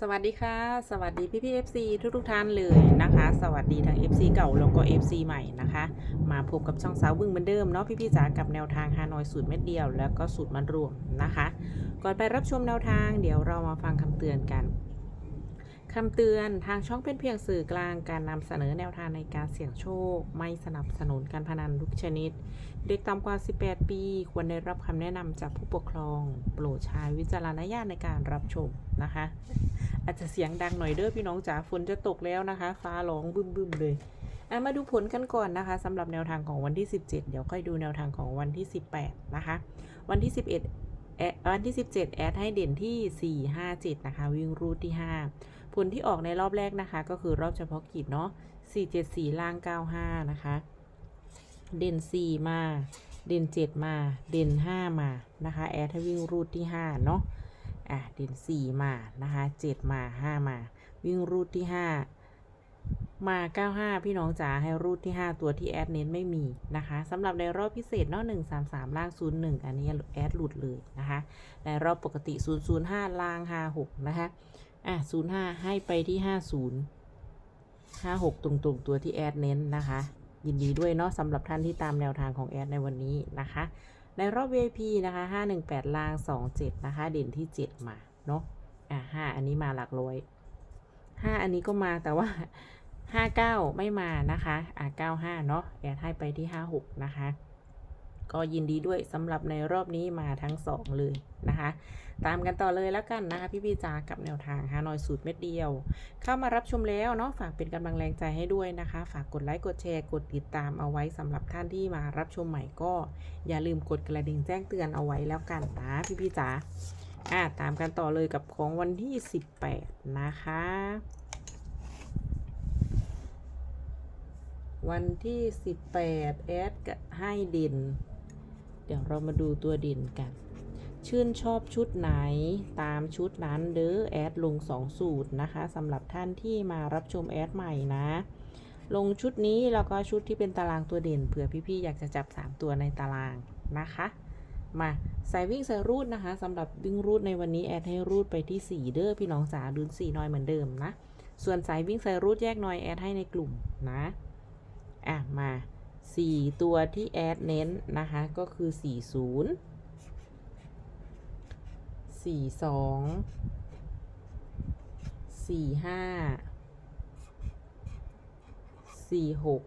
สวัสดีค่ะ สวัสดีพี่พี่เอฟซีทุกทุกท่านเลยนะคะ สวัสดีทั้ง FC เก่าแล้วก็ FC ใหม่นะคะ มาพบกับช่องสาวบึ้งเหมือนเดิมเนาะพี่พี่จ๋ากับแนวทางฮานอยสูตรเม็ดเดียว แล้วก็สูตรมันรวมนะคะ ก่อนไปรับชมแนวทางเดี๋ยวเรามาฟังคำเตือนกันคำเตือนทางช่องเป็นเพียงสื่อกลางการนำเสนอแนวทางในการเสี่ยงโชค ไม่สนับสนุนการพนันทุกชนิด เด็กต่ำกว่า 18 ปี ควรได้รับคำแนะนำจากผู้ปกครอง โปรดใช้วิจารณญาณในการรับชมนะคะ อาจจะเสียงดังหน่อยเด้อพี่น้องจ๋าฝนจะตกแล้วนะคะ ฟ้าร้องบึ้มๆเลยอะมาดูผลกันก่อนนะคะสำหรับแนวทางของวันที่ 17 เดี๋ยวค่อยดูแนวทางของวันที่ 18 นะคะ วันที่ 11แอดวันที่ 17 แอดให้เด่นที่ 4 5 7 นะคะ วิ่งรูทที่ 5 ผลที่ออกในรอบแรกนะคะ ก็คือรอบเฉพาะกิจเนาะ4 7 4 ล่าง 95 นะคะ เด่น 4 มา เด่น 7 มา เด่น 5 มานะคะ แอดให้วิ่งรูทที่ 5 เนาะ อะเด่นสี่มานะคะเจ็ดมาห้ามา วิ่งรูทที่ห้ามาเก้าห้าพี่น้องจ๋าให้รูทที่ห้าตัวที่แอดเน้นไม่มีนะคะสำหรับในรอบพิเศษเนาะหนึ่งสามสามล่างศูนย์หนึ่งอันนี้แอดหลุดเลยนะคะ ในรอบปกติศูนย์ศูนย์ห้าล่างห้าหกนะคะ อะศูนย์ห้าให้ไปที่ห้าศูนย์ห้าหกตรงๆ ตัวที่แอดเน้นนะคะ ยินดีด้วยเนาะสำหรับท่านที่ตามแนวทางของแอดในวันนี้นะคะ ในรอบ VIP นะคะ 518 ล่าง 27 นะคะ เด่นที่ 7 มาเนาะอะ5อันนี้มาหลักร้อย 5 อันนี้ก็มาแต่ว่า 59 ไม่มานะคะ อะ95 เนาะแอดให้ไปที่ 56 นะคะ ก็ยินดีด้วยสำหรับในรอบนี้มาทั้ง 2 เลยนะคะ ตามกันต่อเลยแล้วกันนะคะพี่พี่ๆจากับแนวทางฮานอยสูตรเม็ดเดียว เข้ามารับชมแล้วเนาะฝากเป็นกำลังแรงใจให้ด้วยนะคะ ฝากกดไลค์กดแชร์กดติดตามเอาไว้สำหรับท่านที่มารับชมใหม่ก็ อย่าลืมกดกระดิ่งแจ้งเตือนเอาไว้แล้วกันนะพี่พี่จ๋าอะตามกันต่อเลยกับของวันที่ 18 นะคะ วันที่ 18 แอดให้ด่น เดี๋ยวเรามาดูตัวเด่นกัน ชื่นชอบชุดไหนตามชุดนั้นเด้อแอดลง 2 สูตรนะคะสำหรับท่านที่มารับชมแอดใหม่นะ ลงชุดนี้แล้วก็ชุดที่เป็นตารางตัวเด่นเผื่อพี่ๆอยากจะจับ 3 ตัวในตารางนะคะมาสายวิ่งสายรูดนะคะสำหรับวิ่งรูดในวันนี้แอดให้รูดไปที่ 4 เด้อพี่น้องจ๋าดุน4น้อยเหมือนเดิมนะ ส่วนสายวิ่งสายรูดแยกน้อยแอดให้ในกลุ่มนะ อะมา 4 ตัวที่แอดเน้นนะคะก็คือ 40 42 45สี่หก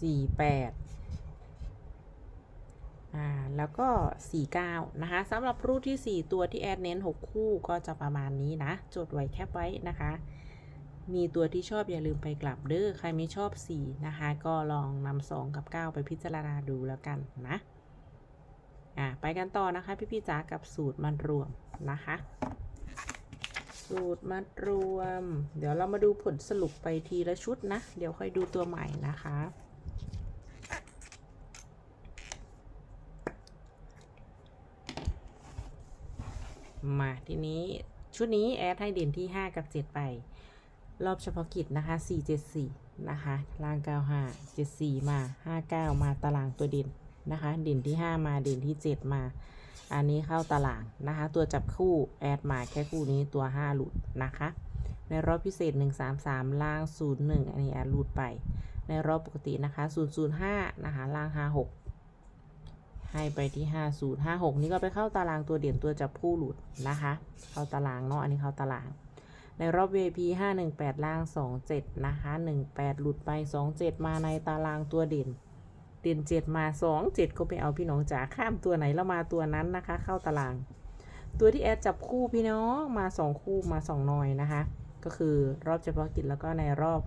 สี่แปดอ่าแล้วก็สี่เก้านะคะสำหรับรูปที่สี่ตัวที่แอดเน้นหกคู่ก็จะประมาณนี้นะ จดไว้แคปไว้นะคะ มีตัวที่ชอบอย่าลืมไปกลับเด้อใครไม่ชอบสีนะคะ ก็ลองนำสองกับเก้าไปพิจารณาดูแล้วกันนะอ่าไปกันต่อนะคะพี่ๆจ๋ากับสูตรมันรวมนะคะ สูตรมัดรวม เดี๋ยวเรามาดูผลสรุปไปทีละชุดนะ เดี๋ยวค่อยดูตัวใหม่นะคะมาทีนี้ชุดนี้แอดให้เด่นที่ 5 กับ 7 ไป รอบเฉพาะกิจนะคะ 474 นะคะ ล่าง 95 74 มา 59 มาตารางตัวเด่นนะคะ เด่นที่ 5 มาเด่นที่ 7 มา อันนี้เข้าตารางนะคะ ตัวจับคู่แอดมาแค่คู่นี้ตัว 5 หลุดนะคะ ในรอบพิเศษ 133 ล่าง 01 อันนี้แอดหลุดไป ในรอบปกตินะคะ 005 นะคะ ล่าง 56 ให้ไปที่ 50 56 นี่ก็ไปเข้าตารางตัวเด่นตัวจับคู่หลุดนะคะ เข้าตารางเนาะ อันนี้เข้าตาราง ในรอบ VIP 518 ล่าง 27 นะคะ 18 หลุดไป 27 มาในตารางตัวเด่น เด่น 7 มา 2 7 ก็ไปเอาพี่น้องจ๋าข้ามตัวไหนแล้วมาตัวนั้นนะคะ เข้าตาราง ตัวที่แอดจับคู่พี่น้องมา 2 คู่มา2นอยนะคะ ก็คือรอบเฉพาะกิจแล้วก็ในรอบ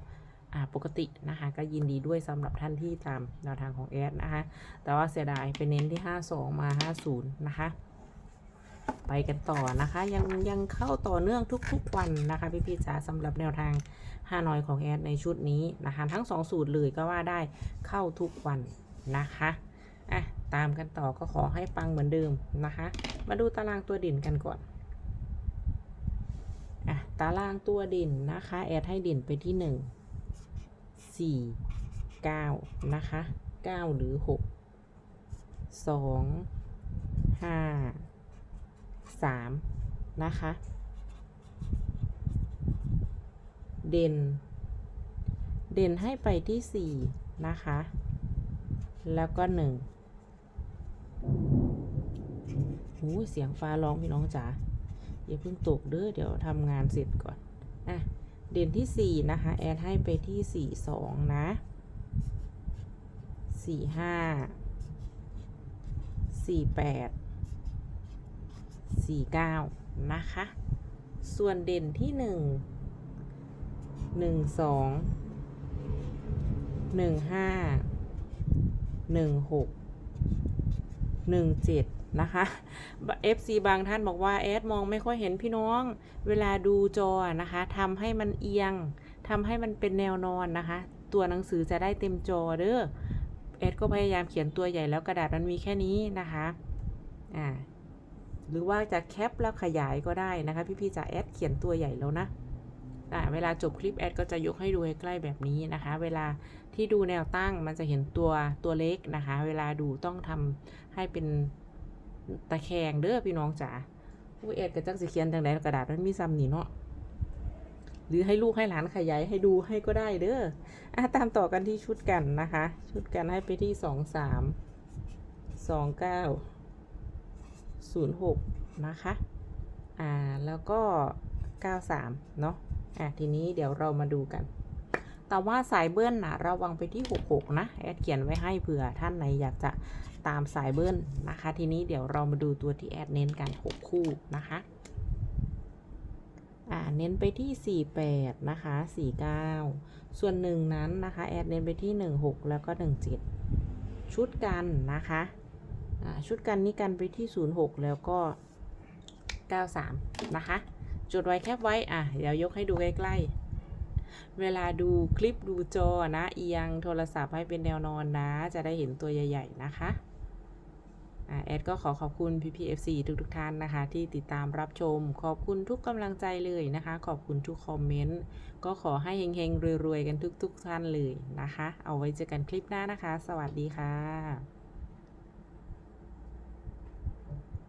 อปกตินะคะก็ยินดีด้วยสำหรับท่านที่ตามแนวทางของแอดนะคะ แต่ว่าเสียดายไปเน้นที่ 52 มา 50 นะคะ ไปกันต่อนะคะ ยังยังเข้าต่อเนื่องทุกๆวันนะคะพี่พี่จ๋าสำหรับแนวทางฮานอยของแอดในชุดนี้นะคะ ทั้ง 2 สูตรเลยก็ว่าได้เข้าทุกวันนะคะอะตามกันต่อก็ขอให้ปังเหมือนเดิมนะคะ มาดูตารางตัวเด่นกันก่อนอะตารางตัวเด่นนะคะ แอดให้เด่นไปที่ 1 4 9 นะคะ 9 หรือ 6 2 5 3 นะคะ เด่น เด่นให้ไปที่ 4 นะคะ แล้วก็ 1หูเสียงฟ้าร้องพี่น้องจ๋าอย่าเพิ่งตกเด้อเดี๋ยวทำงานเสร็จก่อนอะเด่นที่ 4 นะคะ แอดให้ไปที่ 4 2 นะ 4 5 4 8 4 9 นะคะ ส่วนเด่นที่ 1 1 2 1 5 1 6 1 7นะคะ FC บางท่านบอกว่าแอดมองไม่ค่อยเห็นพี่น้อง เวลาดูจอนะคะทำให้มันเอียงทำให้มันเป็นแนวนอนนะคะ ตัวหนังสือจะได้เต็มจอเด้อแอดก็พยายามเขียนตัวใหญ่แล้วกระดาษมันมีแค่นี้นะคะ อ่า หรือว่าจะแคปแล้วขยายก็ได้นะคะ พี่ๆจะแอดเขียนตัวใหญ่แล้วนะอ่เวลาจบคลิปแอดก็จะยกให้ดูใกล้แบบนี้นะคะ เวลาที่ดูแนวตั้งมันจะเห็นตัวตัวเล็กนะคะ เวลาดูต้องทำให้เป็นตะแคงเด้อพี่น้องจ๋าผู้แอดก็จังสิเขียนทางไหนกระดาษมันมีซ้ำนี่เนาะหรือให้ลูกให้หลานขยายให้ดูให้ก็ได้เด้ออะตามต่อกันที่ชุดกันนะคะ ชุดกันให้ไปที่สองสามสองเก้า ศูนย์หกนะคะ อ่า แล้วก็เก้าสามเนาะอะทีนี้เดี๋ยวเรามาดูกัน แต่ว่าสายเบิ้ลนะระวังไปที่หกหกนะ แอดเขียนไว้ให้เผื่อท่านไหนอยากจะตามสายเบิ้ลนะคะ ทีนี้เดี๋ยวเรามาดูตัวที่แอดเน้นกันหกคู่นะคะอ่าเน้นไปที่ 48 นะคะ 49 ส่วนหนึ่งนั้นนะคะ แอดเน้นไปที่ 16 แล้วก็ 17 ชุดกันนะคะ ชุดกันนี่กันไปที่ 06 แล้วก็ 93 นะคะ จดไว้แคปไว้ อะ เดี๋ยวยกให้ดูใกล้ๆ เวลาดูคลิปดูจอนะ เอียงโทรศัพท์ให้เป็นแนวนอนนะ จะได้เห็นตัวใหญ่ ๆ นะคะแอดก็ขอขอบคุณ PPFC ทุกๆท่านนะคะ ที่ติดตามรับชม ขอบคุณทุกกำลังใจเลยนะคะ ขอบคุณทุกคอมเมนต์ ก็ขอให้เฮงๆ รวยๆ กันทุกๆท่านเลยนะคะ เอาไว้เจอกันคลิปหน้านะคะ สวัสดีค่ะ